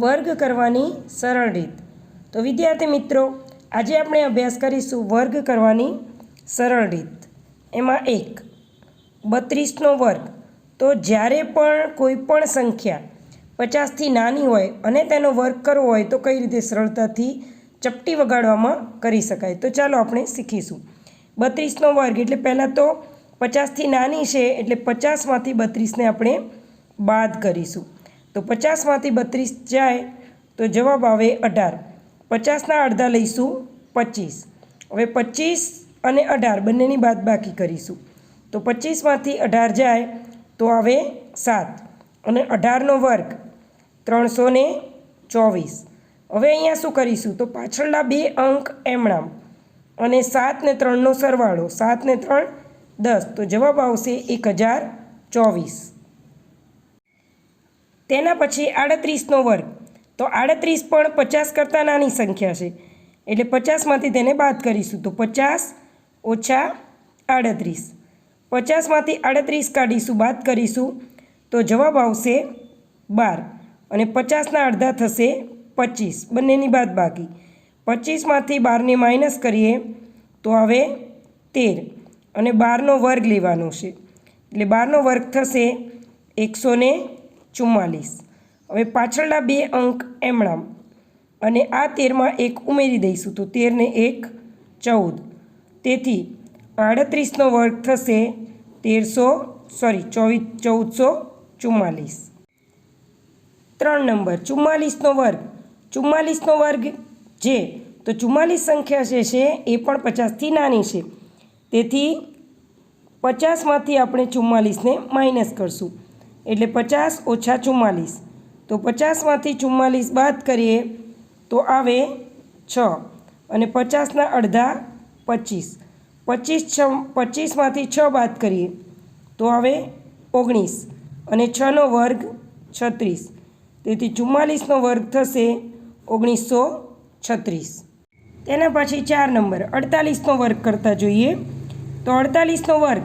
વર્ગ કરવાની સરળ રીત. તો વિદ્યાર્થી મિત્રો, આજે આપણે અભ્યાસ કરીશું વર્ગ કરવાની સરળ રીત. એમાં એક, બત્રીસનો વર્ગ. તો જ્યારે પણ કોઈ પણ સંખ્યા પચાસથી નાની હોય અને તેનો વર્ગ કરવો હોય તો કઈ રીતે સરળતાથી ચપટી વગાડવામાં કરી શકાય? તો ચાલો આપણે શીખીશું. બત્રીસનો વર્ગ એટલે પહેલાં તો પચાસથી નાની છે એટલે પચાસમાંથી બત્રીસને આપણે બાદ કરીશું. તો પચાસમાંથી બત્રીસ જાય તો જવાબ આવે અઢાર. પચાસના અડધા લઈશું પચીસ. હવે પચીસ અને અઢાર બંનેની બાદ બાકી કરીશું. તો પચીસમાંથી અઢાર જાય તો આવે સાત અને અઢારનો વર્ગ ત્રણસો ને ચોવીસ. હવે અહીંયા શું કરીશું? તો પાછળના બે અંક એમણામ અને સાત ને ત્રણનો સરવાળો. સાત ને ત્રણ દસ. તો જવાબ આવશે એક હજાર ચોવીસ. તેના પછી આડત્રીસનો વર્ગ. તો આડત્રીસ પણ પચાસ કરતાં નાની સંખ્યા છે. એટલે પચાસમાંથી તેને બાદ કરીશું. તો પચાસ ઓછા આડત્રીસ. પચાસમાંથી આડત્રીસ કાઢીશું, બાદ કરીશું. તો જવાબ આવશે બાર. અને પચાસના અડધા થશે પચીસ. બંનેની બાદ બાકી. પચીસમાંથી બારને માઇનસ કરીએ તો આવે તેર. અને બારનો વર્ગ લેવાનો છે. એટલે બારનો વર્ગ થશે એકસો ને ચુમ્માલીસ. હવે પાછળના બે અંક એમણામ અને આ તેરમાં એક ઉમેરી દઈશું તો તેરને એક ચૌદ. તેથી આડત્રીસનો વર્ગ થશે તેરસો સોરી ચોવીસ ચૌદસો ચુમ્માલીસ. ત્રણ નંબર, ચુમ્માલીસનો વર્ગ. ચુમ્માલીસનો વર્ગ જે? તો ચુમ્માલીસ સંખ્યા જે છે એ પણ પચાસથી નાની છે. તેથી પચાસમાંથી આપણે ચુમ્માલીસને માઇનસ કરશું. એટલે પચાસ ઓછા ચુમ્માલીસ. તો પચાસમાંથી ચુમ્માલીસ બાદ કરીએ તો આવે છ. અને પચાસના અડધા પચીસ. પચીસ છ, પચીસમાંથી છ બાદ કરીએ તો આવે ઓગણીસ. અને છનો વર્ગ છત્રીસ. તેથી ચુમ્માલીસનો વર્ગ થશે ઓગણીસો છત્રીસ. તેના પછી ચાર નંબર. અડતાલીસનો વર્ગ કરતા જોઈએ. તો અડતાલીસનો વર્ગ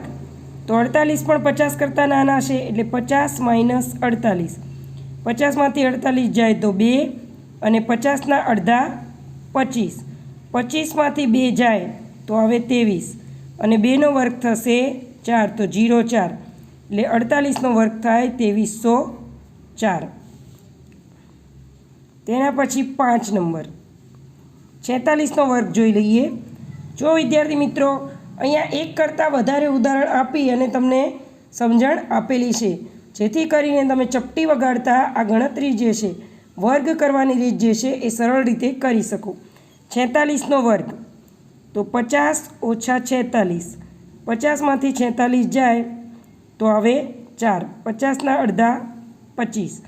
તો અડતાલીસ પણ પચાસ કરતાં નાના છે, એટલે પચાસ માઇનસ અડતાલીસ. પચાસમાંથી અડતાલીસ જાય તો બે અને પચાસના અડધા પચીસ. પચીસમાંથી બે જાય તો હવે ત્રેવીસ. અને બેનો વર્ગ થશે ચાર, તો જીરો ચાર. એટલે અડતાલીસનો વર્ગ થાય ત્રેવીસો ચાર. તેના પછી પાંચ નંબર. છેતાલીસનો વર્ગ જોઈ લઈએ. જો વિદ્યાર્થી મિત્રો અહીંયા એક કરતાં વધારે ઉદાહરણ આપી અને તમને સમજણ આપેલી છે. જેથી કરીને તમે ચપટી વગાડતા આ ગણતરી જે છે, વર્ગ કરવાની રીત જે છે, એ સરળ રીતે કરી શકો. છેતાલીસનો વર્ગ. તો પચાસ ઓછા છેતાલીસ. પચાસમાંથી છેતાલીસ જાય તો આવે ચાર. પચાસના અડધા પચીસ.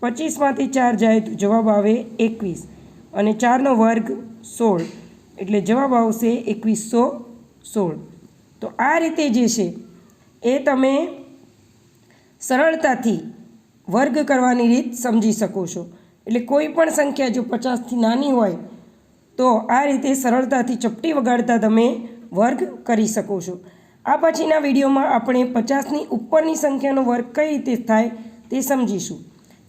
પચીસમાંથી ચાર જાય તો જવાબ આવે એકવીસ. અને ચારનો વર્ગ સોળ. એટલે જવાબ આવશે એકવીસો સોળ. તો આ રીતે જે છે, એ તમે સરળતાથી વર્ગ કરવાની રીત સમજી શકો છો. એટલે કોઈ પણ સંખ્યા જો પચાસથી નાની હોય, તો આ રીતે સરળતાથી ચપટી વગાડતા તમે વર્ગ કરી શકો છો. આ પછીના વિડીયોમાં આપણે પચાસની ઉપરની સંખ્યાનો વર્ગ કઈ રીતે થાય તે સમજીશું.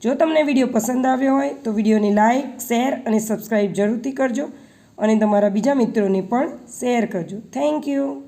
જો તમને વીડિયો પસંદ આવ્યો હોય, તો વિડીયોને લાઇક શેર અને સબસ્ક્રાઈબ જરૂરથી કરજો. અને તમારા બીજા મિત્રોને પણ શેર કરજો. Thank you